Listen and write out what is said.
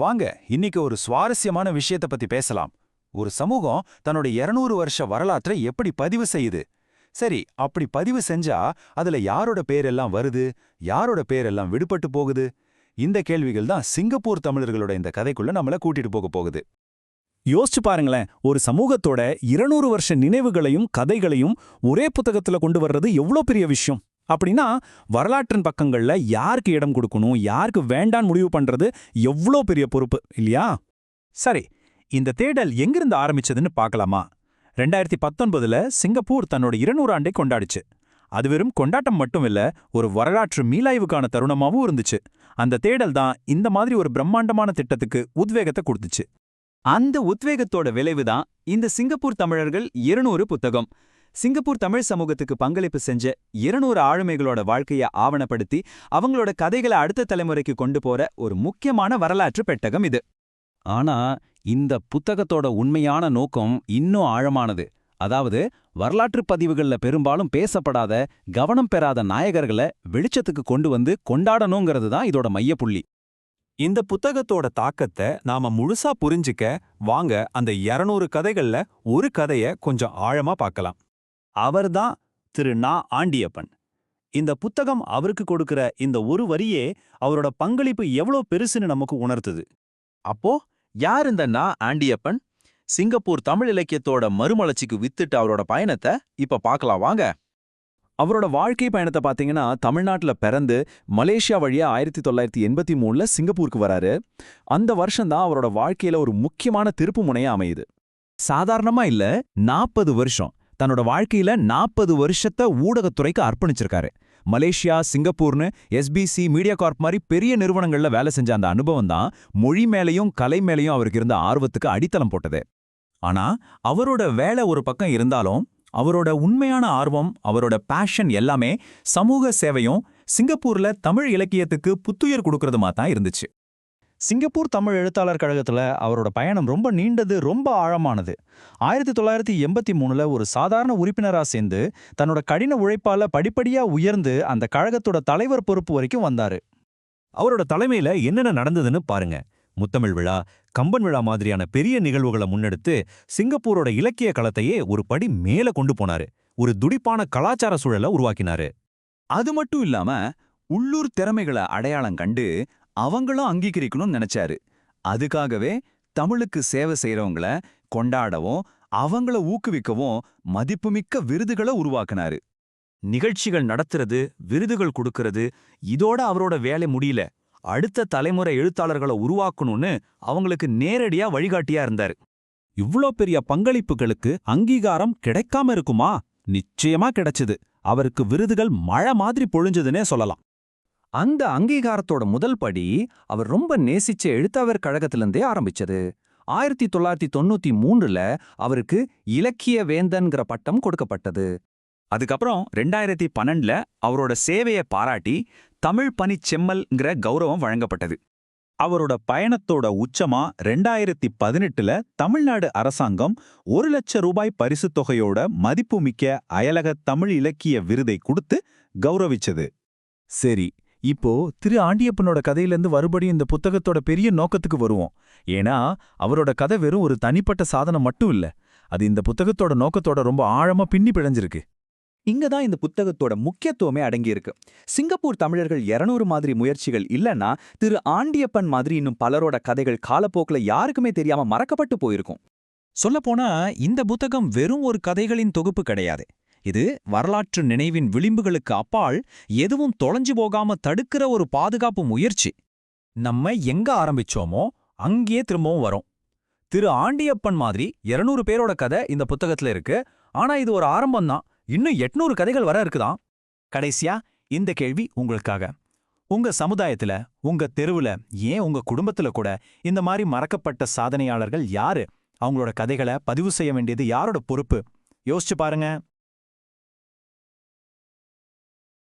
வாங்க இன்னைக்கு ஒரு சுவாரஸ்யமான விஷயத்தை பத்தி பேசலாம். ஒரு சமூகம் தன்னோட 200 வருஷ வரலாற்றை எப்படி பதிவு செய்யுது? சரி அப்படி பதிவு செஞ்சா அதுல யாரோட பேரெல்லாம் வருது? யாரோட பேரெல்லாம் விடுபட்டு போகுது? இந்த கேள்விகள் தான் சிங்கப்பூர் தமிழர்களோட இந்த கதைக்குள்ள நம்மள கூட்டிட்டு போக போகுது. யோசிச்சு பாருங்களேன் ஒரு சமூகத்தோட இருநூறு வருஷ நினைவுகளையும் கதைகளையும் ஒரே புத்தகத்துல கொண்டு வர்றது எவ்வளோ பெரிய விஷயம்? அப்படின்னா வரலாற்றின் பக்கங்கள்ல யாருக்கு இடம் கொடுக்கணும் யாருக்கு வேண்டான்னு முடிவு பண்றது எவ்வளோ பெரிய பொறுப்பு இல்லையா? சரி இந்த தேடல் எங்கிருந்து ஆரம்பிச்சதுன்னு பார்க்கலாமா? ரெண்டாயிரத்தி பத்தொன்பதுல சிங்கப்பூர் தன்னோட இருநூறு ஆண்டை கொண்டாடிச்சு. அது வெறும் கொண்டாட்டம் மட்டும் இல்ல ஒரு வரலாற்று மீளாய்வுக்கான தருணமாவும் இருந்துச்சு. அந்த தேடல் தான் இந்த மாதிரி ஒரு பிரம்மாண்டமான திட்டத்துக்கு உத்வேகத்தை கொடுத்துச்சு. அந்த உத்வேகத்தோட விளைவுதான் இந்த சிங்கப்பூர் தமிழர்கள் இருநூறு புத்தகம். சிங்கப்பூர் தமிழ் சமூகத்துக்கு பங்களிப்பு செஞ்ச இருநூறு ஆளுமைகளோட வாழ்க்கைய ஆவணப்படுத்தி அவங்களோட கதைகளை அடுத்த தலைமுறைக்கு கொண்டு போற ஒரு முக்கியமான வரலாற்று பெட்டகம் இது. ஆனா இந்த புத்தகத்தோட உண்மையான நோக்கம் இன்னும் ஆழமானது. அதாவது வரலாற்றுப் பதிவுகள்ல பெரும்பாலும் பேசப்படாத கவனம் பெறாத நாயகர்களை வெளிச்சத்துக்கு கொண்டு வந்து கொண்டாடணுங்கிறது தான் இதோட மையப்புள்ளி. இந்த புத்தகத்தோட தாக்கத்தை நாம முழுசா புரிஞ்சுக்க வாங்க அந்த 200 கதைகள்ல ஒரு கதைய கொஞ்சம் ஆழமா பார்க்கலாம். அவர்தான் திரு நா ஆண்டியப்பன். இந்த புத்தகம் அவருக்கு கொடுக்கிற இந்த ஒரு வரியே அவரோட பங்களிப்பு எவ்வளோ பெருசுன்னு நமக்கு உணர்த்துது. அப்போ யார் இந்த நா ஆண்டியப்பன்? சிங்கப்பூர் தமிழ் இலக்கியத்தோட மறுமலர்ச்சிக்கு வித்துட்டு அவரோட பயணத்தை இப்ப பார்க்கலாம் வாங்க. அவரோட வாழ்க்கை பயணத்தை பார்த்தீங்கன்னா தமிழ்நாட்டுல பிறந்து மலேசியா வழியா ஆயிரத்தி தொள்ளாயிரத்தி எண்பத்தி மூணுல சிங்கப்பூருக்கு வராரு. அந்த வருஷம்தான் அவரோட வாழ்க்கையில ஒரு முக்கியமான திருப்பு முனையா அமையுது. சாதாரணமா இல்ல நாற்பது வருஷம். தன்னோட வாழ்க்கையில நாற்பது வருஷத்தை ஊடகத்துறைக்கு அர்ப்பணிச்சிருக்காரு. மலேசியா சிங்கப்பூர்னு எஸ்பிசி மீடியா கார்ப் மாதிரி பெரிய நிறுவனங்கள்ல வேலை செஞ்ச அந்த அனுபவம் தான் மொழி மேலையும் கலை மேலையும் அவருக்கு இருந்த ஆர்வத்துக்கு அடித்தளம் போட்டது. ஆனா அவரோட வேலை ஒரு பக்கம் இருந்தாலும் அவரோட உண்மையான ஆர்வம் அவரோட பேஷன் எல்லாமே சமூக சேவையும் சிங்கப்பூர்ல தமிழ் இலக்கியத்துக்கு புத்துயிர் கொடுக்கறதுமா தான் இருந்துச்சு. சிங்கப்பூர் தமிழ் எழுத்தாளர் கழகத்துல அவரோட பயணம் ரொம்ப நீண்டது ரொம்ப ஆழமானது. ஆயிரத்தி தொள்ளாயிரத்தி எண்பத்தி மூணுல ஒரு சாதாரண உறுப்பினரா சேர்ந்து தன்னோட கடின உழைப்பால படிப்படியா உயர்ந்து அந்த கழகத்தோட தலைவர் பொறுப்பு வரைக்கும் வந்தாரு. அவரோட தலைமையில் என்னென்ன நடந்ததுன்னு பாருங்க. முத்தமிழ் விழா கம்பன் விழா மாதிரியான பெரிய நிகழ்வுகளை முன்னெடுத்து சிங்கப்பூரோட இலக்கிய களத்தையே ஒரு படி மேல கொண்டு போனாரு. ஒரு துடிப்பான கலாச்சார சூழலை உருவாக்கினாரு. அது மட்டும் இல்லாம உள்ளூர் திறமைகளை அடையாளம் கண்டு அவங்களும் அங்கீகரிக்கணும்னு நினைச்சாரு. அதுக்காகவே தமிழுக்கு சேவை செய்யறவங்கள கொண்டாடவும் அவங்கள ஊக்குவிக்கவும் மதிப்புமிக்க விருதுகளை உருவாக்குனாரு. நிகழ்ச்சிகள் நடத்துறது விருதுகள் கொடுக்கறது இதோட அவரோட வேலை முடியல. அடுத்த தலைமுறை எழுத்தாளர்களை உருவாக்கணும்னு அவங்களுக்கு நேரடியா வழிகாட்டியா இருந்தாரு. இவ்ளோ பெரிய பங்களிப்புகளுக்கு அங்கீகாரம் கிடைக்காம இருக்குமா? நிச்சயமா கிடைச்சது. அவருக்கு விருதுகள் மழை மாதிரி பொழிஞ்சதுன்னே சொல்லலாம். அந்த அங்கீகாரத்தோட முதல் படி அவர் ரொம்ப நேசிச்ச எழுத்தாளர் கழகத்திலிருந்தே ஆரம்பிச்சது. ஆயிரத்தி தொள்ளாயிரத்தி தொண்ணூத்தி மூன்றுல அவருக்கு இலக்கிய வேந்தன்கிற பட்டம் கொடுக்கப்பட்டது. அதுக்கப்புறம் ரெண்டாயிரத்தி பன்னெண்டுல அவரோட சேவையை பாராட்டி தமிழ் பனி செம்மல்ங்கிற கௌரவம் வழங்கப்பட்டது. அவரோட பயணத்தோட உச்சமா ரெண்டாயிரத்தி பதினெட்டுல தமிழ்நாடு அரசாங்கம் ஒரு லட்ச ரூபாய் பரிசுத் தொகையோட மதிப்புமிக்க அயலக தமிழ் இலக்கிய விருதை கொடுத்து கௌரவிச்சது. சரி இப்போ திரு ஆண்டியப்பனோட கதையிலேருந்து மறுபடியும் இந்த புத்தகத்தோட பெரிய நோக்கத்துக்கு வருவோம். ஏன்னா அவரோட கதை வெறும் ஒரு தனிப்பட்ட சாதனம் மட்டும் இல்ல. அது இந்த புத்தகத்தோட நோக்கத்தோட ரொம்ப ஆழமா பின்னி பிழைஞ்சிருக்கு. இங்க தான் இந்த புத்தகத்தோட முக்கியத்துவமே அடங்கியிருக்கு. சிங்கப்பூர் தமிழர்கள் 200 மாதிரி முயற்சிகள் இல்லைன்னா திரு ஆண்டியப்பன் மாதிரி இன்னும் பலரோட கதைகள் காலப்போக்குல யாருக்குமே தெரியாம மறக்கப்பட்டு போயிருக்கும். சொல்லப்போனா இந்த புத்தகம் வெறும் ஒரு கதைகளின் தொகுப்பு கிடையாது. இது வரலாற்று நினைவின் விளிம்புகளுக்கு அப்பால் எதுவும் தொலைஞ்சு போகாம தடுக்கிற ஒரு பாதுகாப்பு முயற்சி. நம்ம எங்க ஆரம்பிச்சோமோ அங்கேயே திரும்பவும் வரும். திரு ஆண்டியப்பன் மாதிரி 200 பேரோட கதை இந்த புத்தகத்துல இருக்கு. ஆனா இது ஒரு ஆரம்பம்தான் இன்னும் 800 கதைகள் வர இருக்குதாம் கடைசியா இந்த கேள்வி உங்களுக்காக. உங்க சமுதாயத்துல உங்க தெருவுல ஏன் உங்க குடும்பத்துல கூட இந்த மாதிரி மறக்கப்பட்ட சாதனையாளர்கள் யாரு? அவங்களோட கதைகளை பதிவு செய்ய வேண்டியது யாரோட பொறுப்பு? யோசிச்சு பாருங்க.